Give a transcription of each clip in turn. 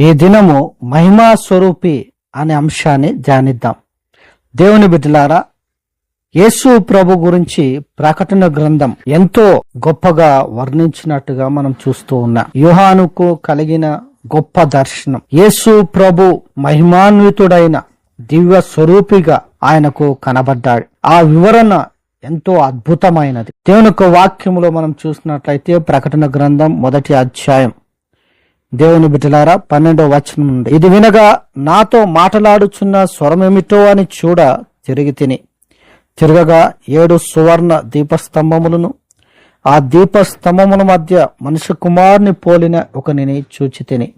ఈ దినము మహిమా స్వరూపి అనే అంశాన్ని ధ్యానిద్దాం. దేవుని బిడ్డలారా యేసు ప్రభు గురించి ప్రకటన గ్రంథం ఎంతో గొప్పగా వర్ణించినట్టుగా మనం చూస్తూ ఉన్నాం. యుహానుకు కలిగిన గొప్ప దర్శనం. యేసు ప్రభు మహిమాన్వితుడైన దివ్య స్వరూపిగా ఆయనకు కనబడ్డాడు. ఆ వివరణ ఎంతో అద్భుతమైనది. దేవుని యొక్క వాక్యములో మనం చూసినట్లయితే ప్రకటన గ్రంథం మొదటి అధ్యాయం దేవుని బిడ్డలారా పన్నెండో వచనం నుండి. ఇది వినగా నాతో మాటలాడుచున్న స్వరమేమిటో అని చూడ తిరిగి తిని. తిరగగా ఏడు సువర్ణ దీపస్తంభములను ఆ దీపస్తంభముల మధ్య మనిషి కుమారుని పోలిన ఒకనిని చూచి తిని.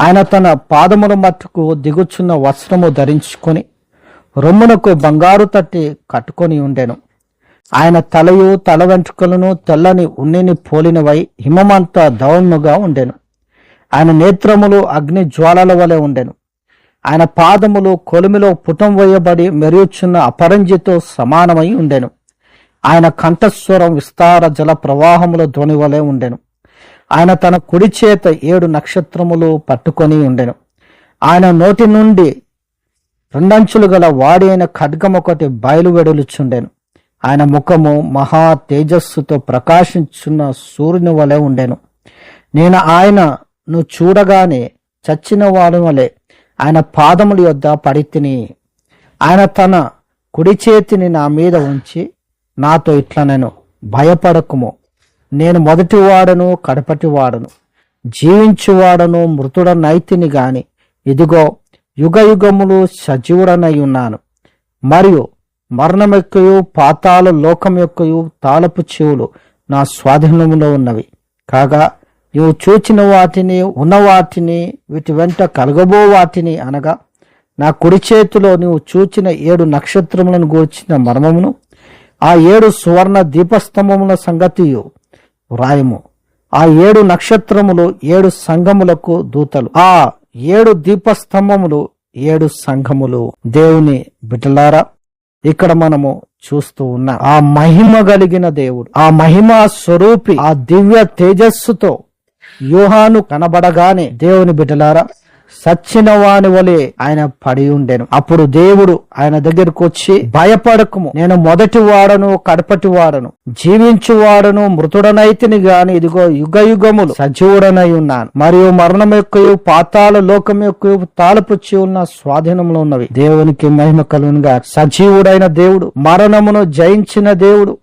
ఆయన తన పాదముల మట్టుకు దిగుచున్న వస్త్రము ధరించుకొని రొమ్మునకు బంగారు తట్టి కట్టుకొని ఉండెను. ఆయన తలయు తల వెంట్రుకలను తెల్లని ఉన్నిని పోలినవై హిమమంతా దౌన్నుగా ఉండెను. ఆయన నేత్రములు అగ్ని జ్వాలల వలె ఉండెను. ఆయన పాదములు కొలిమిలో పుటం వేయబడి మెరుగుచున్న అపరంజితో సమానమై ఉండెను. ఆయన కంఠస్వరం విస్తార జల ప్రవాహముల ధ్వని వలె ఉండెను. ఆయన తన కుడి చేత ఏడు నక్షత్రములు పట్టుకొని ఉండెను. ఆయన నోటి నుండి రెండంచులు గల వాడి అయిన ఖడ్గం ఒకటి బయలువెడులుచుండెను. ఆయన ముఖము మహా తేజస్సుతో ప్రకాశించున్న సూర్యుని వలె ఉండెను. నేను ఆయన నువ్వు చూడగానే చచ్చిన వాడు వలె ఆయన పాదముల యొద్ద పడితిని ఆయన తన కుడి చేతిని నా మీద ఉంచి నాతో ఇట్లా నేను భయపడకుము. నేను మొదటి వాడను కడపటి వాడను. జీవించువాడను మృతుడనైతిని గాని. ఇదిగో యుగ యుగములు సజీవుడనై ఉన్నాను. మరియు మరణం యొక్కయు పాతాల లోకం యొక్కయు తాళపు చెవులు నా స్వాధీనములో ఉన్నవి. కాగా నీవు చూచిన వాటిని ఉన్న వాటిని వీటి వెంట కలగబో వాటిని అనగా నా కుడి చేతిలో నీవు చూచిన ఏడు నక్షత్రములను గూర్చిన మర్మమును ఆ ఏడు సువర్ణ దీపస్తంభముల సంగతియు వ్రాయము. ఆ ఏడు నక్షత్రములు ఏడు సంఘములకు దూతలు. ఆ ఏడు దీపస్తంభములు ఏడు సంఘములు. దేవుని బిడ్డలారా ఇక్కడ మనము చూస్తూ ఉన్నాం ఆ మహిమ కలిగిన దేవుడు ఆ మహిమ స్వరూపి ఆ దివ్య తేజస్సుతో యోహాను కనబడగానే దేవుని బిడ్డలారా సచ్చిన వాని వలె ఆయన పడి ఉండెను. అప్పుడు దేవుడు ఆయన దగ్గరకు వచ్చి భయపడకము నేను మొదటి వాడను కడపటి వాడను జీవించు వాడను మృతుడనైతిని గాని ఇదిగో యుగ యుగములు సజీవుడనై ఉన్నాను. మరియు మరణం యొక్క పాతాల లోకం యొక్క తాళపు ఉన్న స్వాధీనంలో ఉన్నవి. దేవునికి మహిమ కలుగునుగా సజీవుడైన దేవుడు మరణమును జయించిన దేవుడు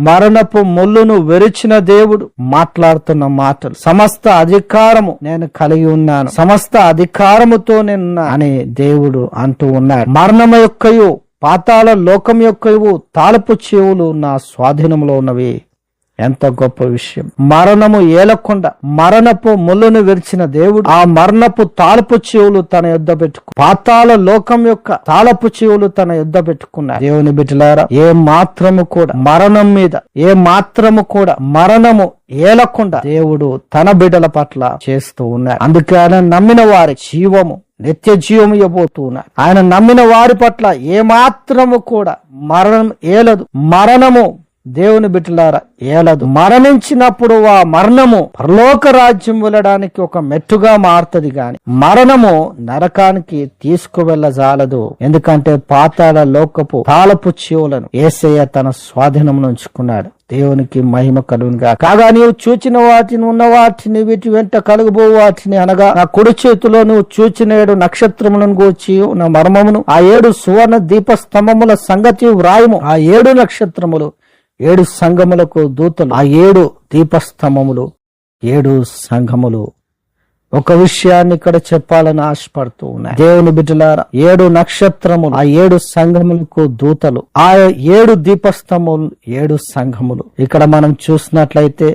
మరణపు ముళ్ళును వెరిచిన దేవుడు మాట్లాడుతున్న మాటలు. సమస్త అధికారము నేను కలిగి ఉన్నాను. సమస్త అధికారముతో నేను అని దేవుడు అంటూ ఉన్నాడు మరణము యొక్కయు పాతాల లోకం యొక్కయు తాళపు చెవులు నా స్వాధీనంలో ఉన్నవి. ఎంత గొప్ప విషయం. మరణము ఏలకుండా మరణపు ముళ్ళును విరిచిన దేవుడు ఆ మరణపు తాళపు చెవులు తన యుద్ధ పెట్టుకు పాతాల లోకం యొక్క తాలపు చెవులు తన యుద్ధ పెట్టుకున్నారు. దేవుని బిడ్డలారా ఏ మాత్రము కూడా మరణం మీద ఏ మాత్రము కూడా మరణము ఏలకుండా దేవుడు తన బిడ్డల పట్ల చేస్తూ ఉన్నారు. అందుకే ఆయన నమ్మిన వారి జీవము నిత్య జీవం ఇవ్వబోతూ ఉన్నారు. ఆయన నమ్మిన వారి పట్ల ఏ మాత్రము కూడా మరణం ఏలదు. మరణము దేవుని బిడ్డలారా ఏలదు. మరణించినప్పుడు ఆ మరణము పరలోక రాజ్యం వెళ్ళడానికి ఒక మెట్టుగా మారుతుంది గాని మరణము నరకానికి తీసుకువెళ్ళజాలదు. ఎందుకంటే పాతాల లోకపు తాళపు చెవులను ఏసయ్య తన స్వాధీనం ఉంచుకున్నాడు. దేవునికి మహిమ కలుగునుగా కాగా నీవు చూచిన వాటిని ఉన్న వాటిని వీటి వెంట కలుగుబో వాటిని అనగా నా కుడి చేతిలో నువ్వు చూచిన ఏడు నక్షత్రములను గూర్చి ఉన్న మర్మమును ఆ ఏడు సువర్ణ దీపస్తంభముల సంగతి వ్రాయము. ఆ ఏడు నక్షత్రములు ఏడు సంఘములకు దూతలు. ఆ ఏడు దీపస్తంభములు ఏడు సంఘములు. ఒక విషయాన్ని ఇక్కడ చెప్పాలని ఆశపడుతూ ఉన్నాయి. దేవుని బిడ్డలార ఏడు నక్షత్రములు ఆ ఏడు సంఘములకు దూతలు. ఆ ఏడు దీపస్తంభములు ఏడు సంఘములు. ఇక్కడ మనం చూసినట్లయితే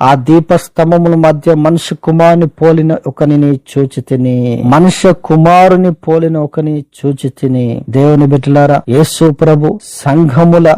ఆ దీపస్తంభముల మధ్య మనిషి కుమారుని పోలిన ఒకని చూచి తిని మనుష్య కుమారుని పోలిన ఒకని చూచి తిని దేవుని బిడ్డలారా యేసు ప్రభు సంఘముల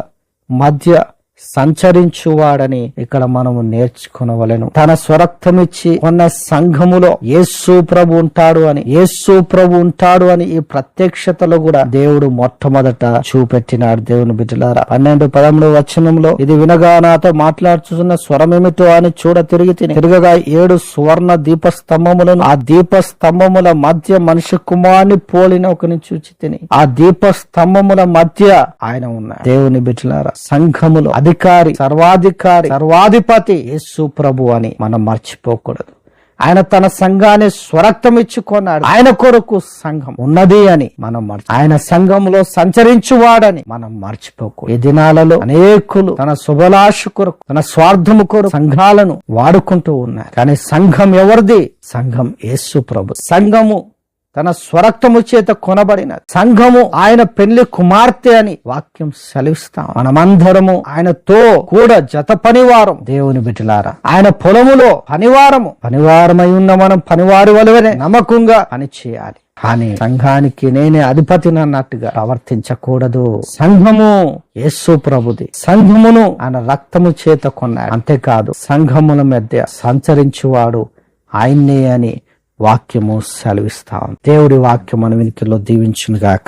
మధ్య సంచరించువాడని ఇక్కడ మనము నేర్చుకునవలను. తన స్వరక్తమిచ్చి కొన్న సంఘములో యేసు ప్రభు ఉంటాడు అని యేసు ప్రభు ఉంటాడు అని ఈ ప్రత్యక్షతలో కూడా దేవుడు మొట్టమొదట చూపెట్టినాడు. దేవుని బిడ్డలారా పన్నెండు పదమూడు వచనంలో ఇది వినగా నాతో మాట్లాడుతున్న స్వరమేమిటో అని చూడ తిరిగి తిని తిరగగా ఏడు సువర్ణ దీప స్తంభములను ఆ దీప స్తంభముల మధ్య మనిషి కుమారుని పోలిన ఒకని చూచి తిని ఆ దీప స్తంభముల మధ్య ఆయన ఉన్నాడు. దేవుని బిడ్డలారా సంఘములో అధికారి సర్వాధికారి సర్వాధిపతి యేసు ప్రభు అని మనం మర్చిపోకూడదు. ఆయన తన సంఘాన్ని స్వరక్తం ఇచ్చుకున్నాడు. ఆయన కొరకు సంఘం ఉన్నది అని మనం మర్చి ఆయన సంఘంలో సంచరించువాడని మనం మర్చిపోకు ఈ దినాలలో అనేకులు తన శుభలాష కొరకు తన స్వార్థము కొరకు సంఘాలను వాడుకుంటూ ఉన్నారు. కానీ సంఘం ఎవరిది? సంఘం యేసు ప్రభు. సంఘము తన స్వరక్తము చేత కొనబడిన సంఘము ఆయన పెళ్ళి కుమార్తె అని వాక్యం సెలవిస్తాం మనమందరము ఆయనతో కూడా జత పనివారం. దేవుని బిడ్డలారా ఆయన పొలములో పనివారము. పనివారమై ఉన్న మనం పనివారి వలవనే నమ్మకంగా పని చేయాలి. కానీ సంఘానికి నేనే అధిపతిని అన్నట్టుగా ప్రవర్తించకూడదు. సంఘము యేసు ప్రభుది. సంఘమును ఆయన రక్తము చేత కొన్నాడు. అంతేకాదు సంఘముల మధ్య సంచరించువాడు ఆయన్నే అని వాక్యము సెలవిస్తాం దేవుడి వాక్యం మన వెనుకలో దీవించునుగాక.